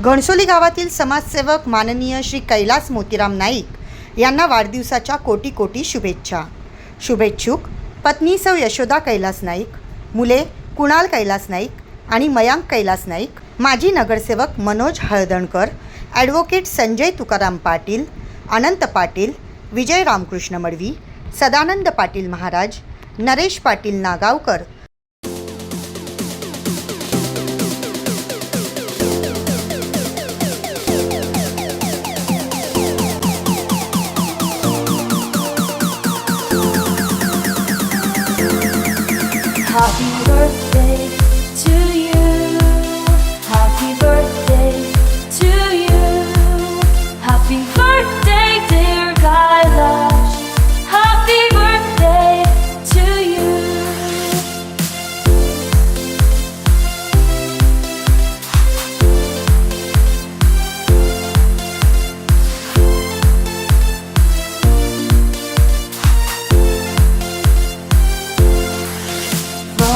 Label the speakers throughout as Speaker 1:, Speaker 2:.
Speaker 1: घणसोली गावातील समाजसेवक माननीय श्री कैलास मोतीराम नाईक यांना वाढदिवसाच्या कोटी कोटी शुभेच्छा. शुभेच्छुक पत्नी सौ यशोदा कैलास नाईक मुले कुणाल कैलास नाईक आणि मयांक कैलास नाईक माजी नगरसेवक Manoj Haldankar advocate Sanjay Tukaram Patil Anant Patil Vijay Ramkrishna Madvi Sadanand Patil Maharaj Naresh Patil Nagaonkar
Speaker 2: birthday to you.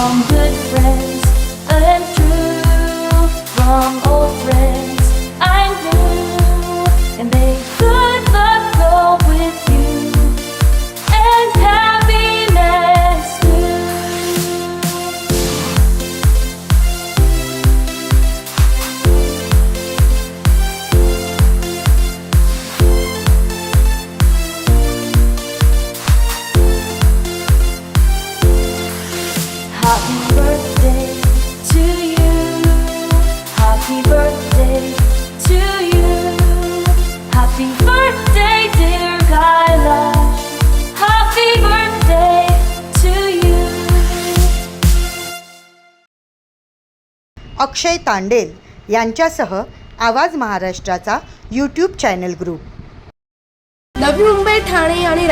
Speaker 2: From good friends
Speaker 1: Akshay Tandel यांच्यासह आवाज महाराष्ट्राचा YouTube channel group
Speaker 3: Navi Mumbai Thane आणि